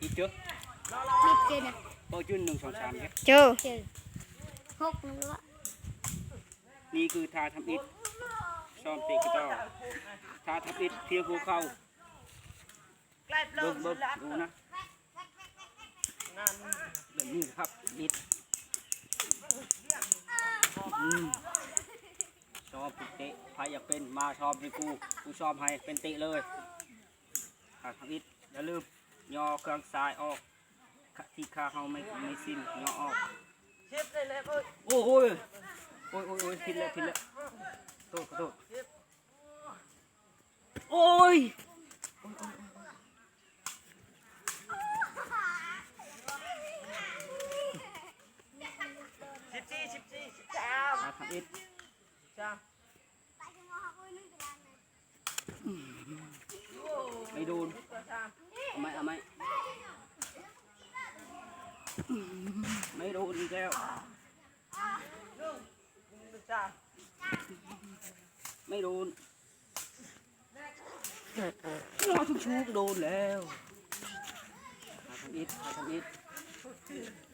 อีกเจอนิดเจนอะโอ้จุนหนึ่งสองสามเนี่ยเจ้าเจอหกนึงวะนี่คือทาทำอิฐซ้อมเตะกีตาร์ทาทำอิฐเพียงหัวเข่าเบิ้งเบิ้งดูนะแบบนี้ครับอิฐอืมชอบเตะใครอยากเป็นมาชอบให้กู กูชอบให้เป็นเตะเลยทาทำอิฐอย่าลืม ย่อเครื่องซ้ายออกที่ขาเขาไม่ไม่สิ้นย่อออกโอ้โหยโอ้ยโอ้ยโอ้ยผิดแล้วผิดแล้วโทษขอโทษโอ้ยสิบสี่สิบสี่สิบสาม มาทำอิด จ้า ไม่โดนเอาไหมเอาไหมไม่โดนอีกแล้ว จ้า ไม่โดนเราทุกชูกโดนแล้วมาทำอิดมาทำอิด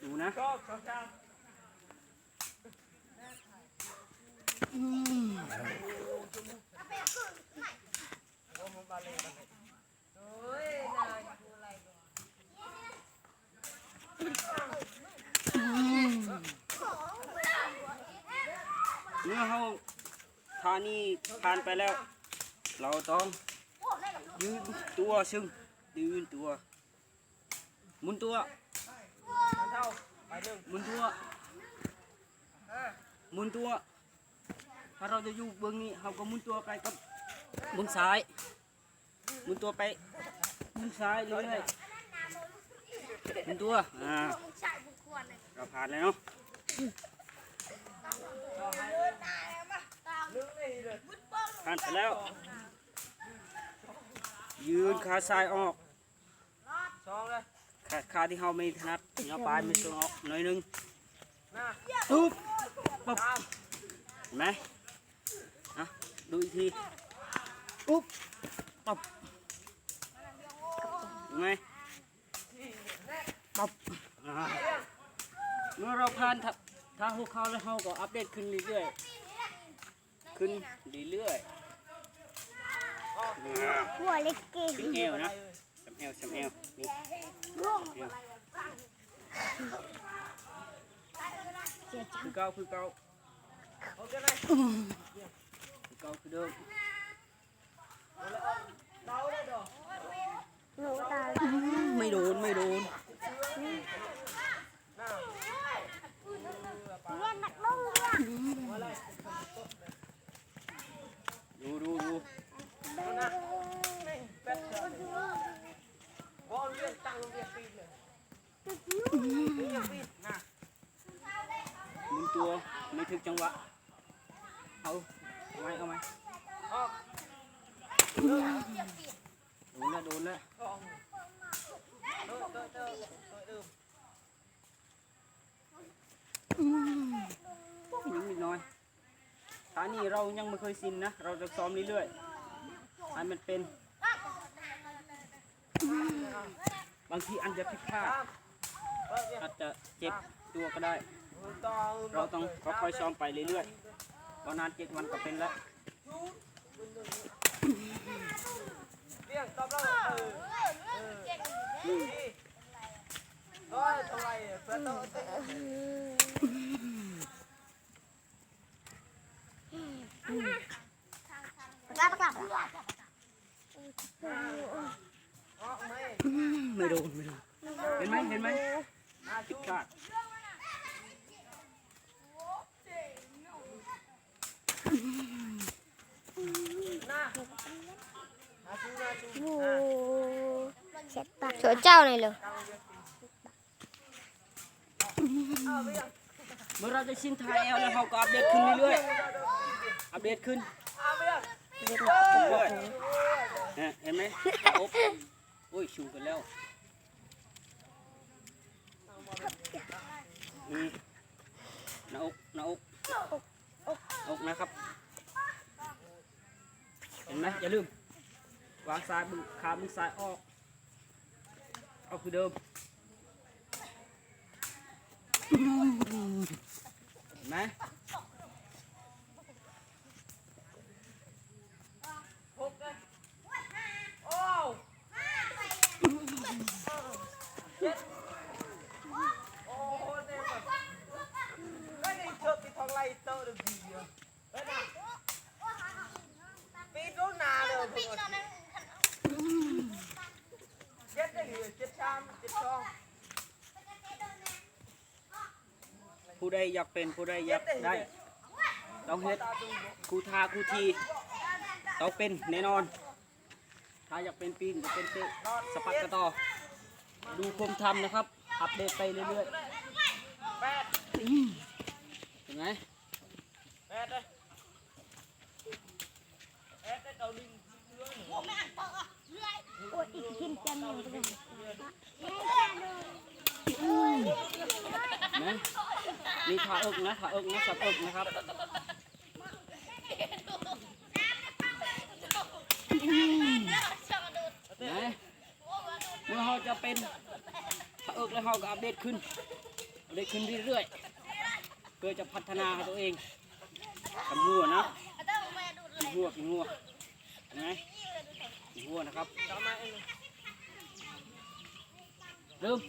ดูนะเมื่อเขาานี่ผ่านไปแล้ว เราต้องยืนตัวซึ่งยืนตัวหมุนตัวเท่าไปหนึ่งหมุนตัวหมุนตัว ถ้าเราจะอยู่เบื้องนี้เราก็หมุนตัวไปกับเบื้องซ้ายหมุนตัวไปเบื้องซ้ายเรื่อยๆหมุนตัวอ่าเราผ่านแล้วเนาะ ผ่านไปแล้ว ยืนขาซ้ายออกสองเลยขาขาที่เราไม่ถนัดเอาปลายไม่ส่งออกหน่อยหนึงหน้าปุ๊บปุ๊บสามเห็นไหมอะดูอีกทีปุ๊บปุ๊บเห็นไหมปุ๊บอ่าเมื่อเราผ่านทาทางหัวเขาแล้วเราก็อัปเดตขึ้นเรื่อยๆ ขึ้นเรื่อยๆอ่าหัวเล็กเก่งขึ้นเอวนะสำเอวสำเอวนี่เอวเสียจังคือเก่าคือเก่าโอเคไหมคือเก่าคือเดิมเดาได้ดอกหนูตาไม่โดนไม่โดน หน้า เรียนนักลงเรียน ดูดูดู หน้าไม่เป็ดเลยบอลเรียนตั้งโรงเรียนปีเลยเรียนปีหน้า หมุนตัวไม่ถึงจังหวะเอาเอาไหมเอาไหม ออก โดนแล้วโดนแล้วสองเออเออเออเออดื่มยังนิดหน้อยท่านี้เรายังไม่เคยชินนะ เราจะซ้อมเรื่อยๆให้มันเป็น บางทีอันจะผิดพลาดสาอาจจะเจ็บตัวก็ได้ เราต้องค่อยๆซ้อมไปเรื่อยๆประมาณเจ็ดวันก็เป็นแล้ว เรียงตอบแล้วเออเออนี่เฮ้ยเท่าไหร่เพื่อนต้องกลับกลับออกไหมไม่โดนไม่โดนเห็นไหมเห็นไหมผิดพลาด หน้าหาชูหน้าชู โอ้เสียปากโฉเจ้าหน่อยเลยเมื่อเราจะชินทายแอลแล้วเราก็อัปเดตขึ้นเรื่อยๆ อัปเดตขึ้นเอาไปเลยเรื่อยๆเนี่ยเห็นไหมโอ๊บโอ้ยชูกันแล้วนี่หน้าอกหน้าอกอกนะครับ เห็นไหมอย่าลืม วางซ้ายมือขามือซ้ายออก เอาคือเดิมเห็นไหมหกเลยโอ้เจ็ดโอ้เนี่แบบก็นี่เธอปีทองไล่เตอร์ดีเดียวเอ้ยนะปีนู้นนาเลย เจ็ดได้เจ็ดชามเจ็ดซองผู้ใดอยากเป็นผู้ใดอยากได้ต้องเฮ็ดครูทาครูทีต้องเป็นแน่นอน ถ้าอยากเป็นปีนจะเป็นเตะสปัดกระต่อดูผมทำนะครับ อัปเดตไปเรื่อยๆเห็นไหมแปดเลยแปดได้เกาลิงโอ้ยอีกกินจานหนึ่ง นไหมนี่ขาอกนะขาอกนะสับอกนะครับเห็นไหมเมื่อเราจะเป็นขาอกแล้วเราก็อัปเดตขึ้นอัปเดตขึ้นเรื่อยๆเพื่อจะพัฒนาตัวเองทำหัวนะกินหัวกินหัวเห็นไหมกินหัวนะครับทำไมเองเริ่ม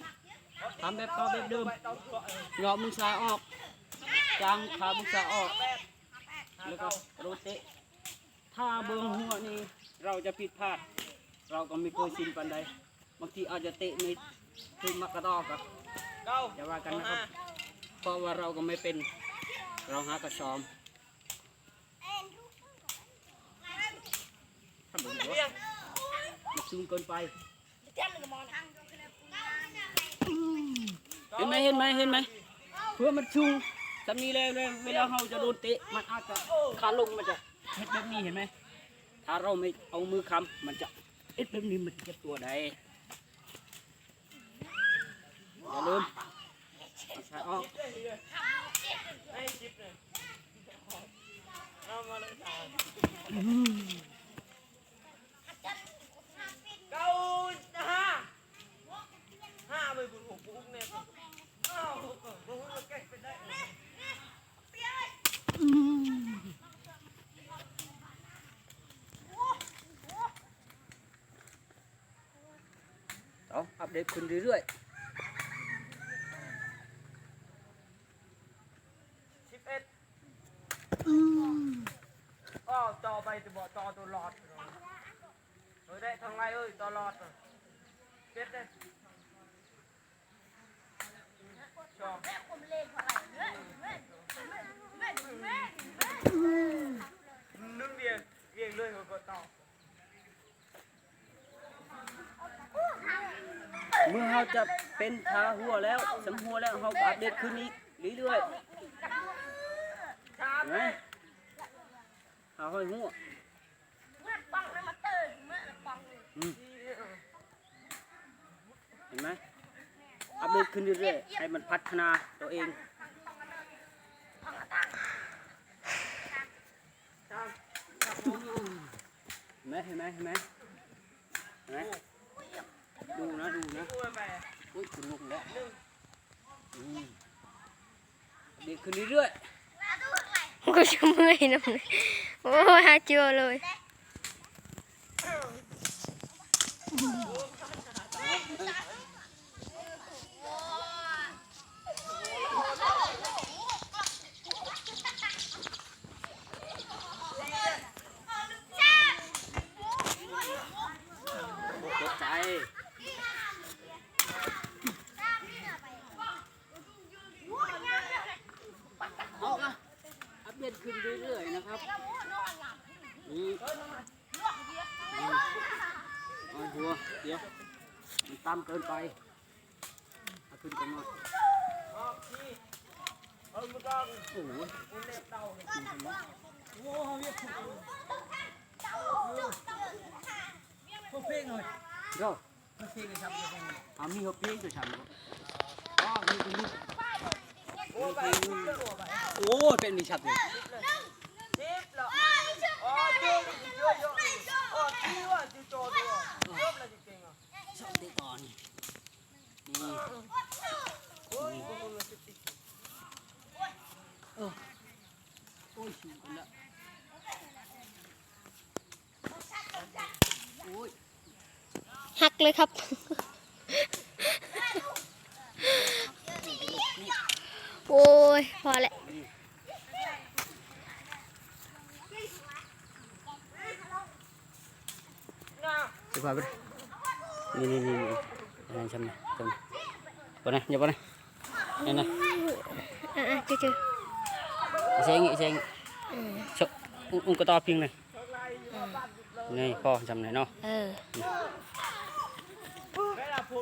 ทำแบบต่อแบบเดิมไปต้องเกาะเลยหยอมือซ้ายออกจางขามือซ้ายออกแปดแล้วก็โรเตะถ้าเบิ้งหัวนี่เราจะผิดพลาด เราก็ไม่เคยชินปันใดบางทีอาจจะเตะไม่ถึงมักกระดอกครับเก้าอย่าว่ากันนะครับ เพราะว่าเราก็ไม่เป็น เราหากระชอมทำแบบนี้ เบี้ยว มันซูม เกินไปเห็นไหมเห็นไหมเห็นไหมเพื่อมันชูจะมีแล้วเลยเวลาเราจะโดนเตะมันอาจจะขาลงมันจะเฮ็ดแบบนี้เห็นไหมถ้าเราไม่เอามือค้ำมันจะเอ็ดแบบนี้มันจะเจ็บตัวได้อย่าลืมเอาใส่ออก ไอ้จิ๊บเลยเอามาเลยสามเก้าห้าห้าไปบุญหกบุญเนี่ยอ้าวบุญก็แก้ไปได้ เอัปเดตขึ้นเรื่อยสิบเอ็ดอ๋อต่อไปจะบอกต่อตัวหลอดเฮ้ยได้ทางไรเอ้ยต่อหลอดเจ็ดได้ชอบนึ่งเดียวเรียงเลยเขาก็ต่อ ๆ เมื่อเราจะเป็นทาหัวแล้วสำหัวแล้วเราก็อัปเดตขึ้นอีกเรื่อยชาๆบเห็นไหเลมยหาห้อยหัวอืมเห็นไหมอัปเดตขึ้นเรื่อยๆให้มันพัฒนาตัวเองชาบเห็นไหมเห็นไหมเห็นไหมเห็นไหม ดูนะดูนะอุ้ยคุณลุกแล้วอืมเด็กขึ้นเรื่อยๆก็จะเมื่อยนะโอ้ฮาจิโอเลย ๆตกใจเอาละอัปเดตขึ้นเรื่อยๆนะครับนี่อืมเอาหัวเดี๋ยวมันต่ำ เกินไปเอาขึ้นไปหน่อยโออกทีเออมึงต้องโอ้โหมึงเล็บเต่าเลยเดี๋ยวเอามีหัวเพลงจะฉันบ่อ๋อมีตรงนี้โอ้ไปเลือกหัวไปโอ้ยเป็นมีชัดเลยทิปเหรออ๋อเยอะเยอะเยอะอ๋อที่ว่าที่โจตัวจบแล้วจริงๆอะ ชอบเตะก่อน โอ้ยโอ้ยมันจะติด โอ้ยชิวกันละโอ้ย หัก เลยครับ โอ้ย พอแล้วน่ะสิพาไปนี่นี่นี่นี่นี่ชมนะชมปนนะอย่าปนนะนี่นะอะๆเจอเสียงเสียงชกอุ้งกระต่อพิงเลยนี่พอจำไหนเนาะๆเออ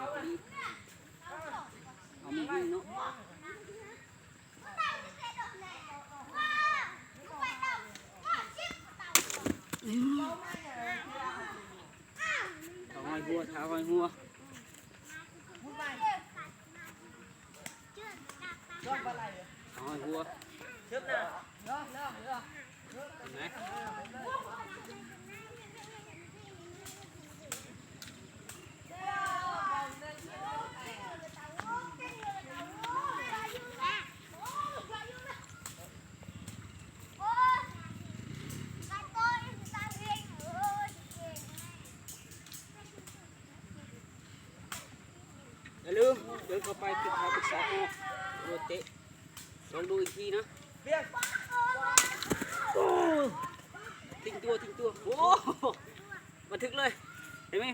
าพูดกันต้องชูไปก็ต้องน้ำพูดในออกสามคนเนาะเอามือวิ่งเนาะเอาไว้หัวเอาไว้หัวเอาไว้หัวเชิดน่ะเห็นไหม ดินเข้าไปปิดท้ายปิดสายออกโรเตะลองดูอีกทีนะเบี้ยโอ้ทิ้งตัวทิ้งตัว โอ้บันทึกเลย